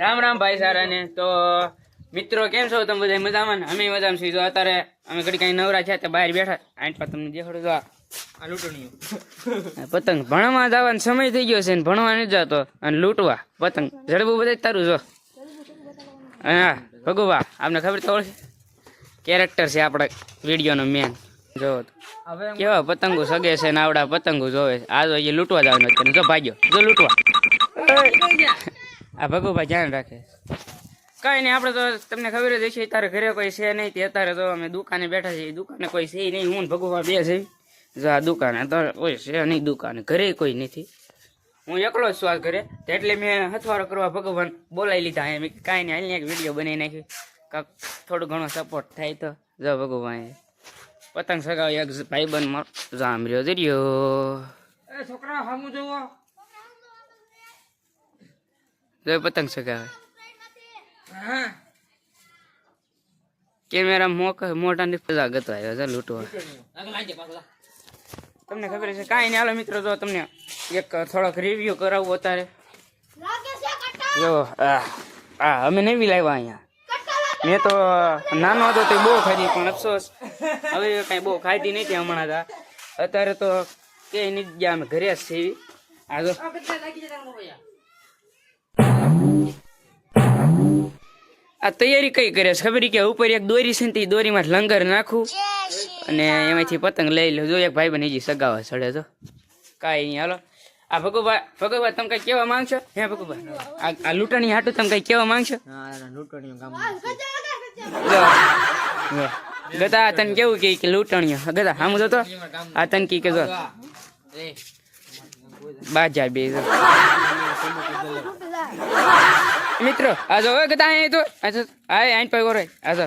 રામ રામ ભાઈ સારાને. તો મિત્રો કેમ છો? તમે બધા મજામાં અમે મજામાં છીએ. જો અત્યારે અમે ઘડી કઈ નવરા છે તો બહાર બેઠા. આઠ પર તમને દેખાડું આ. લૂંટણીઓ. પતંગ ભણવા જવાનો સમય થઈ ગયો છે ને ભણવા નથી જતો. અને લૂંટવા પતંગ. જડબું બધા તારું જો. હા ભગુભા આપને ખબર તો કેરેક્ટર છે આપણા વિડીયોનો મેન જો કેવા પતંગો સગે છે ને આવડા પતંગો જોવે આ જો એ લૂંટવા જવાનું જો ભાગ્યો જો લૂંટવા. આ ભગુભાઈ ધ્યાન રાખે. કઈ નહીં, આપણે તો તમને ખબર જ હશે, તારે ઘરે કોઈ છે નહીં, તે અત્યારે તો અમે દુકાને બેઠા છીએ, દુકાને કોઈ છે નહીં, હું ભગુભા બે છે. આ દુકાને અત્યારે કોઈ છે નહીં, દુકાને ઘરે કોઈ નથી. હું એકલો જ છું આ ઘરે એટલે મેં હથવારો કરવા ભગવાન બોલાવી લીધા એમ. કાંઈ નહીં, હાલને એક વીડિયો બનાવી નાખી. કાંક થોડું ઘણો સપોર્ટ થાય તો. જો ભગવાન પતંગ સગાવ એક ભાઈબંધ મારો જામ રહ્યો જર્યો છોકરા સામું જોવો. જો પતંગ સગાવે હા. કેમેરા મોક મોટા ની પજા ગતો આવ્યો છે લૂંટવા. તમને ખબર છે કાંઈ નહીં. હાલો મિત્રો જો તમને એક થોડોક રિવ્યુ કરાવવો અત્યારે. જો આ આ અમે નવી લાવ્યા અહીંયા. મેં તો નાનો હતો તે બહુ ખાધી પણ અફસોસ. હવે કાંઈ બહુ ખાધી નથી હમણાં તા. અત્યારે તો કે નહીં ગયા અમે ઘરે જ છીએ. આ જો. આ તૈયારી કઈ કરે છે ખબર કે ઉપર એક દોરી છે ને તે દોરીમાં લંગર નાખું અને એમાંથી પતંગ લઈ લો જો એક ભાઈ બન હજી સગાવા સડે તો કાંઈ નહીં હાલો આ ભગુભા ભગુભા તમે કઈ કેવા માંગશો હે ભગુભા આ આ લૂંટણી હાટું તમે કઈ કેવા માંગશો હા લો. ગદા તને કેવું કે કે ગતા ગદા હામું તો આ તને કી કે જો બાજા બે. મિત્રો આ જો કતા અહીં તો આ જો આ આઈન પર ગોરે આ જો.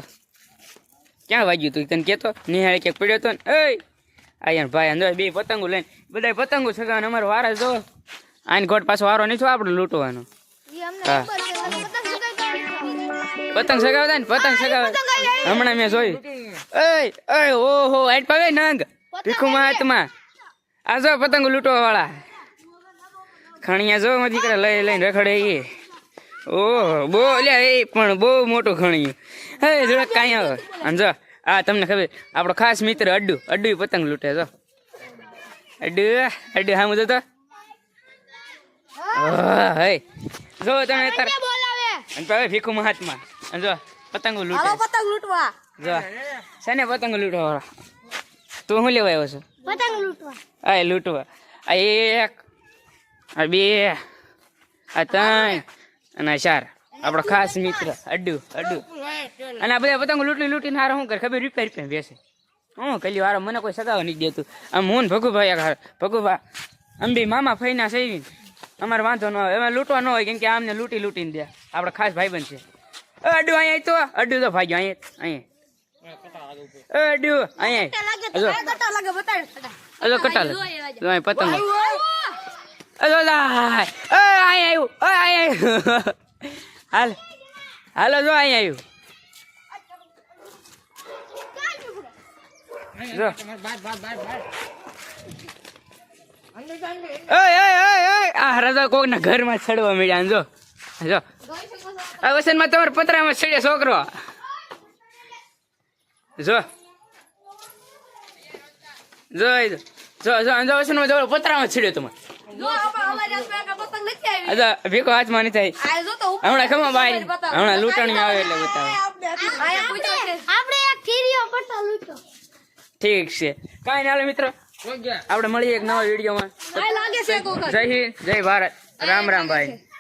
ક્યાં વાગ્યું તું? તને કેતો? નિહાળે ક્યાંક પડ્યો તો ને? એય! આ યાર ભાઈ અંદર બે પતંગો લઈને બધા પતંગો સગાવવાનો અમારો વારા જો. આઈન ગોટ પાછો વારો નહીં છો આપણે લૂંટવાનો. હા. પતંગ સગાવતા ને? પતંગ સગાવે હમણાં મેં જોયું. એય એ ઓહો આઈન પાવે નંગ. ભીખુ મહાત્મા. આ જો પતંગ લૂંટવા વાળા ખણિયા જો દીકરા લઈ લઈને રખડે એ ઓહો બહુ લ્યા એ પણ બહુ મોટું ખણી. હે જરાક કાંઈ આવે. અને જો આ તમને ખબર આપણો ખાસ મિત્ર અડ્ડુ અડ્ડુ પતંગ લૂંટે જો. અડ્ડુ અડ્ડુ હા. તો હે. જો તમે અત્યારે અને પાવે ભીખુ મહાત્મા. અને જો પતંગો લૂંટે. પતંગ લૂંટવા. જો શેને પતંગ લૂંટવા તું શું લેવા આવ્યો છો? પતંગ લૂંટવા. આ લૂંટવા. આ એક આ બે આ ત્રણ. અને ચાર. આપણો ખાસ મિત્ર અડ્ડુ અડ્ડુ. અને આ બધા પતંગ લૂંટી લૂંટીને હારો શું કરે? ખબર? રૂપિયા રૂપિયા બેસે હું કલ્યું હારો મને કોઈ સગાવ નહીં દેતું. આમ હું ભગુભાઈ હારે ભગુભા અંબી મામા ફઈના સહી અમારે વાંધો ન હોય એમાં લૂંટવા ન હોય કેમ કે આમને લૂંટી લૂંટીને દે. આપણા ખાસ ભાઈબંધ છે. અડ્ડુ અહીંયા તો અડ્ડુ તો ભાગ્યો અહીંયા અહીંયા અડ્ડુ અહીંયા કટા લાગે? પતંગ. આવ્યું હાલ હાલો જો અહીં આવ્યું હરાદા કોકના ઘરમાં ચડવા મળ્યા જો જો આ વસનમાં તમારા પતરામાં ચડ્યા છોકરો જો જો જો જો જો જો વસનમાં પતરામાં ચડ્યો તમારે ભીખો હાથમાં નથી આવી. આ જો તો ઉપર હમણાં ખમા બાઈ. હમણાં લૂંટણી આવે એટલે બતાવે. આયા પૂછો છે. આપણે એક થીરીઓ પટ્ટા લૂંટો. ઠીક છે. કાંઈ ના મિત્રો. આપણે મળીએ એક નવા વિડીયોમાં. આ લાગે છે કોક જય હિન્દ જય ભારત. રામ રામ ભાઈ.